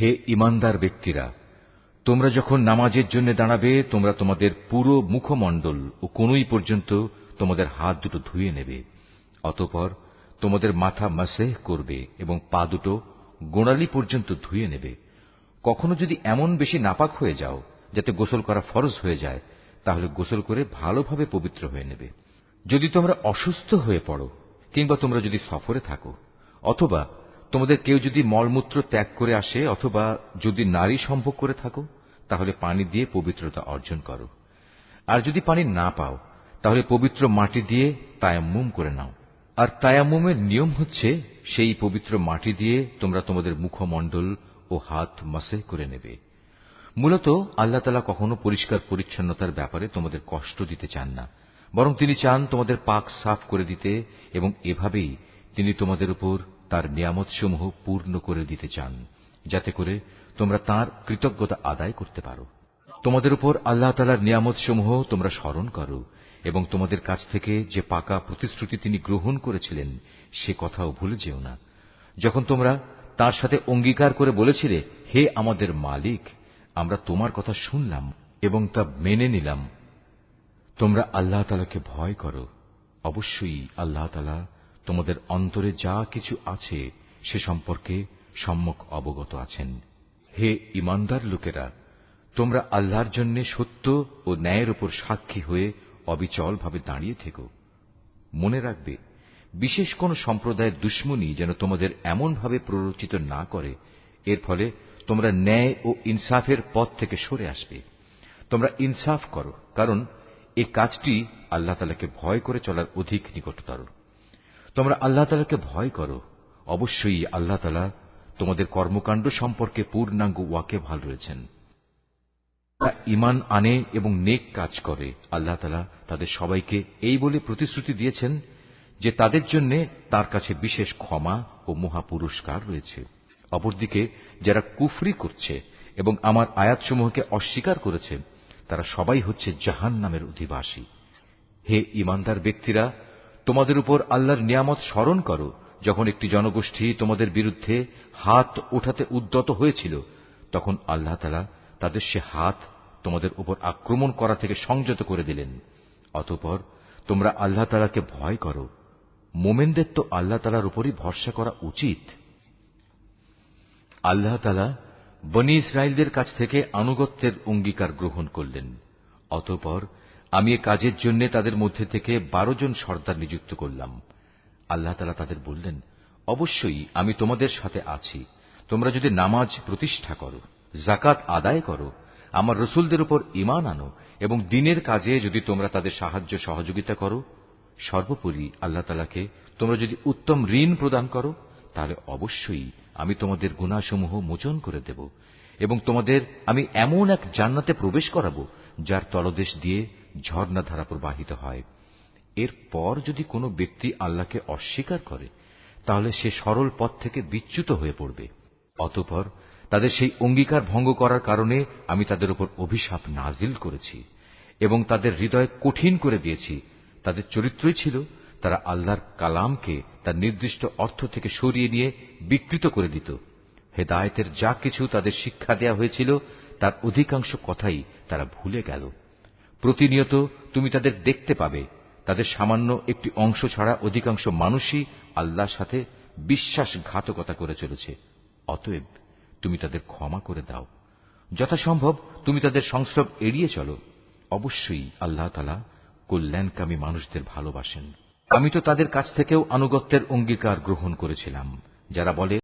হে ইমানদার ব্যক্তিরা, তোমরা যখন নামাজের জন্য দাঁড়াবে, তোমরা তোমাদের পুরো মুখমণ্ডল ও কোনই পর্যন্ত তোমাদের হাত দুটো ধুয়ে নেবে। অতপর তোমাদের মাথা মাসেহ করবে এবং পা দুটো গোড়ালি পর্যন্ত ধুয়ে নেবে। কখনো যদি এমন বেশি নাপাক হয়ে যাও, যাতে গোসল করা ফরজ হয়ে যায়, তাহলে গোসল করে ভালোভাবে পবিত্র হয়ে নেবে। যদি তোমরা অসুস্থ হয়ে পড়ো, কিংবা তোমরা যদি সফরে থাকো, অথবা তোমাদের কেউ যদি মলমূত্র ত্যাগ করে আসে অথবা যদি নারী সম্ভোগ করে থাকো, তাহলে পানি দিয়ে পবিত্রতা অর্জন করো। আর যদি পানি না পাও, তাহলে পবিত্র মাটি দিয়ে তায়াম্মুম করে নাও। আর তায়াম্মুমের নিয়ম হচ্ছে, সেই পবিত্র মাটি দিয়ে তোমরা তোমাদের মুখমণ্ডল ও হাত মাসে করে নেবে। মূলত আল্লাহ তালা কখনো পরিষ্কার পরিচ্ছন্নতার ব্যাপারে তোমাদের কষ্ট দিতে চান না। বরং তিনি চান তোমাদের পাক সাফ করে দিতে এবং এভাবেই তিনি তোমাদের উপর তার নিয়ামতসমূহ পূর্ণ করে দিতে চান, যাতে করে তোমরা তার কৃতজ্ঞতা আদায় করতে পারো। তোমাদের উপর আল্লাহ তালার নিয়ামতসমূহ তোমরা স্মরণ করো, এবং তোমাদের কাছ থেকে যে পাকা প্রতিশ্রুতি তিনি গ্রহণ করেছিলেন, সে কথাও ভুলে যেও না। যখন তোমরা তার সাথে অঙ্গীকার করে বলেছিলে, হে আমাদের মালিক, আমরা তোমার কথা শুনলাম এবং তা মেনে নিলাম। তোমরা আল্লাহ তালাকে ভয় করো। অবশ্যই আল্লাহ তালা তোমাদের অন্তরে যা কিছু আছে, সে সম্পর্কে সম্যক অবগত আছেন। হে ইমানদার লোকেরা, তোমরা আল্লাহর জন্য সত্য ও ন্যায়ের উপর সাক্ষী হয়ে অবিচলভাবে দাঁড়িয়ে থেকো। মনে রাখবে, বিশেষ কোন সম্প্রদায়ের দুশ্মনী যেন তোমাদের এমনভাবে প্ররোচিত না করে, এর ফলে তোমরা ন্যায় ও ইনসাফের পথ থেকে সরে আসবে। তোমরা ইনসাফ করো, কারণ এ কাজটি আল্লাহ তালাকে ভয় করে চলার অধিক নিকটতর। তোমরা আল্লাহ তালাকে ভয় করো। অবশ্যই আল্লাহ তালা তোমাদের কর্মকাণ্ড সম্পর্কে পূর্ণাঙ্গ ওয়াকে ভালো রয়েছেন। ইমান আনে এবং নেক কাজ করে, আল্লাহ তালা তাদের সবাইকে এই বলে প্রতিশ্রুতি দিয়েছেন যে তাদের জন্য তার কাছে বিশেষ ক্ষমা ও মহা পুরস্কার রয়েছে। অপরদিকে, যারা কুফরি করছে এবং আমার আয়াতসমূহকে অস্বীকার করেছে, তারা সবাই হচ্ছে জাহান নামের অধিবাসী। হে ইমানদার ব্যক্তিরা তোমাদের উপর আল্লাহর নিয়ামত স্মরণ করো, যখন একটি জনগোষ্ঠী তোমাদের বিরুদ্ধে হাত ওঠাতে উদ্যত হয়েছিল, তখন আল্লাহ তালা তাদের সে হাত তোমাদের উপর আক্রমণ করা থেকে সংযত করে দিলেন। অতপর তোমরা আল্লাহ তালাকে ভয় করো, মোমেনদের তো আল্লাহ তালার উপরই ভরসা করা উচিত। আল্লাহ তালা বনি ইসরায়েলদের কাছ থেকে আনুগত্যের অঙ্গীকার গ্রহণ করলেন, অতপর আমি এ কাজের জন্য তাদের মধ্যে থেকে বারো জন সর্দার নিযুক্ত করলাম। আল্লাহ তালা তাদের বললেন, অবশ্যই আমি তোমাদের সাথে আছি। তোমরা যদি নামাজ প্রতিষ্ঠা করো জাকাত আদায় করো, আমার রসুলদের উপর ইমান আনো এবং দিনের কাজে যদি তোমরা তাদের সাহায্য সহযোগিতা করো, সর্বোপরি আল্লাহ তালাকে তোমরা যদি উত্তম ঋণ প্রদান করো, তাহলে অবশ্যই আমি তোমাদের গুণাসমূহ মোচন করে দেব এবং তোমাদের আমি এমন এক জান্নাতে প্রবেশ করাবো, যার তলদেশ দিয়ে ঝর্ণাধারা প্রবাহিত হয়। এরপর যদি কোনো ব্যক্তি আল্লাহকে অস্বীকার করে, তাহলে সে সরল পথ থেকে বিচ্যুত হয়ে পড়বে। অতপর তাদের সেই অঙ্গীকার ভঙ্গ করার কারণে আমি তাদের উপর অভিশাপ নাজিল করেছি এবং তাদের হৃদয় কঠিন করে দিয়েছি। তাদের চরিত্রই ছিল তারা আল্লাহর কালামকে তার নির্দিষ্ট অর্থ থেকে সরিয়ে নিয়ে বিকৃত করে দিত। হেদায়তের যা কিছু তাদের শিক্ষা দেয়া হয়েছিল, তার অধিকাংশ কথাই তারা ভুলে গেল। প্রতিনিয়ত তুমি তাদের দেখতে পাবে। তাদের সামান্য একটি অংশ ছাড়া অধিকাংশ মানুষই আল্লাহর সাথে বিশ্বাসঘাতকতা করে চলেছে। অতএব তুমি তাদের ক্ষমা করে দাও। যথাসম্ভব তুমি তাদের সংস্রব এড়িয়ে চলো। অবশ্যই আল্লাহ তালা কল্যাণকামী মানুষদের ভালোবাসেন। আমি তো তাদের কাছ থেকেও আনুগত্যের অঙ্গীকার গ্রহণ করেছিলাম, যারা বলে